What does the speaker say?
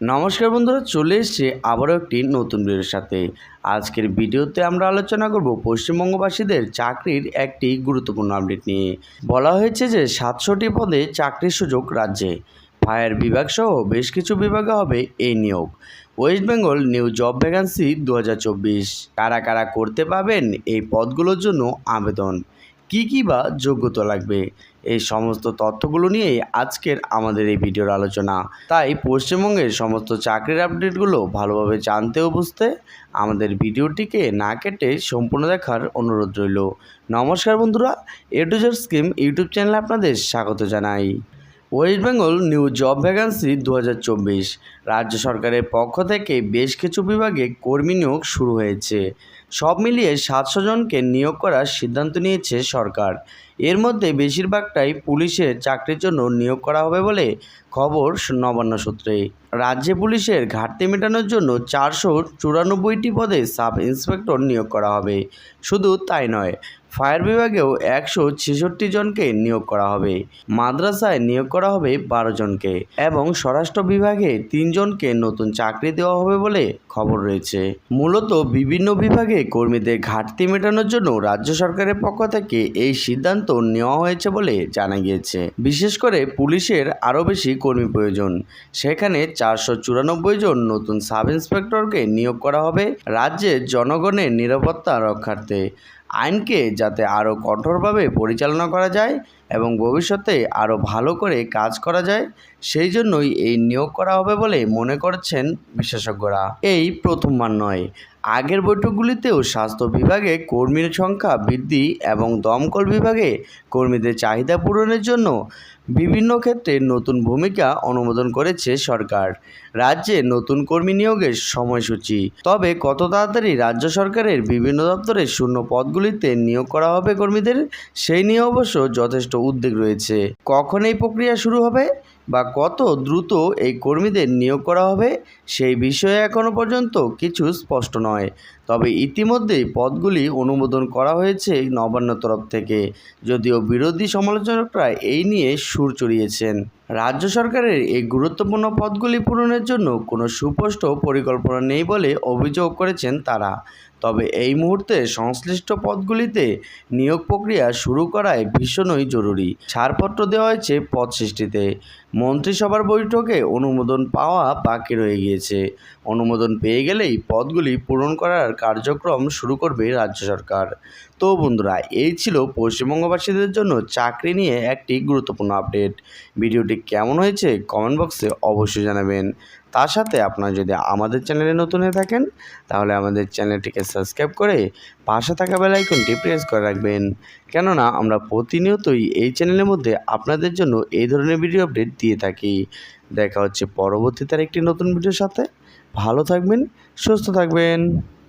নমস্কার বন্ধুরা, চলে এসেছে আবারও একটি নতুন ভিডিওর সাথে। আজকের ভিডিওতে আমরা আলোচনা করব পশ্চিমবঙ্গবাসীদের চাকরির একটি গুরুত্বপূর্ণ আপডেট নিয়ে। বলা হয়েছে যে সাতশোটি পদে চাকরির সুযোগ রাজ্যে। ফায়ার বিভাগ সহ বেশ কিছু বিভাগে হবে এই নিয়োগ। West Bengal new job vacancy দু হাজার চব্বিশ। কারা কারা করতে পাবেন এই পদগুলোর জন্য আবেদন। কি কি বা যোগ্যতা লাগবে? এই সমস্ত তথ্যগুলো নিয়ে আজকের আমাদের এই ভিডিওর আলোচনা। তাই পশ্চিমবঙ্গের সমস্ত চাকরির আপডেটগুলো ভালোভাবে জানতে ও বুঝতে আমাদের ভিডিওটিকে না কেটে সম্পূর্ণ দেখার অনুরোধ রইল। নমস্কার বন্ধুরা, A to Z scheme YouTube চ্যানেলে আপনাদের স্বাগত জানাই। West Bengal new job vacancy দু হাজার চব্বিশ, রাজ্য সরকারের পক্ষ থেকে বেশ কিছু বিভাগে কর্মী নিয়োগ শুরু হয়েছে। সব মিলিয়ে সাতশো জনকে নিয়োগ করার সিদ্ধান্ত নিয়েছে সরকার। এর মধ্যে বেশিরভাগটাই পুলিশের চাকরির জন্য নিয়োগ করা হবে বলে খবর নবান্ন সূত্রে। রাজ্যে পুলিশের ঘাটতি মেটানোর জন্য চারশো চুরানব্বইটি পদে সাব ইন্সপেক্টর নিয়োগ করা হবে। শুধু তাই নয়, ফায়ার বিভাগেও একশো ছেষট্টি জনকে নিয়োগ করা হবে। মাদ্রাসায় নিয়োগ করা হবে বারো জনকে এবং স্বরাষ্ট্র বিভাগে তিনজনকে নতুন চাকরি দেওয়া হবে বলে খবর রয়েছে। মূলত বিভিন্ন বিভাগে কর্মীদের ঘাটতি মেটানোর জন্য রাজ্য সরকারের পক্ষ থেকে এই সিদ্ধান্ত নেওয়া হয়েছে বলে জানা গিয়েছে। বিশেষ করে পুলিশের আরও বেশি কর্মী প্রয়োজন। সেখানে চারশো চুরানব্বই জন নতুন সাব ইন্সপেক্টরকে নিয়োগ করা হবে রাজ্যের জনগণের নিরাপত্তা রক্ষার্থে। আইনকে যাতে আরও কঠোরভাবে পরিচালনা করা যায় এবং ভবিষ্যতে আরও ভালো করে কাজ করা যায়, সেই জন্যই এই নিয়োগ করা হবে বলে মনে করছেন বিশেষজ্ঞরা। এই প্রথমবার নয়। আগের বৈঠকগুলিতেও স্বাস্থ্য বিভাগে কর্মীর সংখ্যা বৃদ্ধি এবং দমকল বিভাগে কর্মীদের চাহিদা পূরণের জন্য বিভিন্ন ক্ষেত্রে নতুন ভূমিকা অনুমোদন করেছে সরকার। রাজ্যে নতুন কর্মী নিয়োগের সময়সূচি। তবে কত তাড়াতাড়ি রাজ্য সরকারের বিভিন্ন দপ্তরের শূন্য পদগুলিতে নিয়োগ করা হবে কর্মীদের, সেই নিয়ে অবশ্য যথেষ্ট উদ্বেগ রয়েছে। কখন এই প্রক্রিয়া শুরু হবে? বা কত দ্রুত এই কর্মীদের নিয়োগ করা হবে, সেই বিষয়ে এখনও পর্যন্ত কিছু স্পষ্ট নয়। তবে ইতিমধ্যেই পদগুলি অনুমোদন করা হয়েছে নবান্ন তরফ থেকে, যদিও বিরোধী সমালোচকরা এই নিয়ে সুর চড়িয়েছেন। রাজ্য সরকারের এই গুরুত্বপূর্ণ পদগুলি পূরণের জন্য কোনো সুস্পষ্ট পরিকল্পনা নেই বলে অভিযোগ করেছেন তারা। তবে এই মুহূর্তে সংশ্লিষ্ট পদগুলিতে নিয়োগ প্রক্রিয়া শুরু করায় ভীষণই জরুরি। ছাড়পত্র দেওয়া হয়েছে পদ সৃষ্টিতে। মন্ত্রিসভার বৈঠকে অনুমোদন পাওয়া বাকি রয়ে গিয়েছে। অনুমোদন পেয়ে গেলেই পদগুলি পূরণ করার কার্যক্রম শুরু করবে রাজ্য সরকার। তো বন্ধুরা, এই ছিল পশ্চিমবঙ্গবাসীদের জন্য চাকরি নিয়ে একটি গুরুত্বপূর্ণ আপডেট। ভিডিওটি কেমন হয়েছে কমেন্ট বক্সে অবশ্যই জানাবেন। তার সাথে আপনারা যদি আমাদের চ্যানেলে নতুন হয়ে থাকেন, তাহলে আমাদের চ্যানেলটিকে সাবস্ক্রাইব করে পাশে থাকা বেল আইকনটি প্রেস করে রাখবেন। কেননা আমরা প্রতিনিয়তই এই চ্যানেলের মধ্যে আপনাদের জন্য এই ধরনের ভিডিও আপডেট দিয়ে থাকি। দেখা হচ্ছে পরবর্তীতে একটি নতুন ভিডিওর সাথে। ভালো থাকবেন, সুস্থ থাকবেন।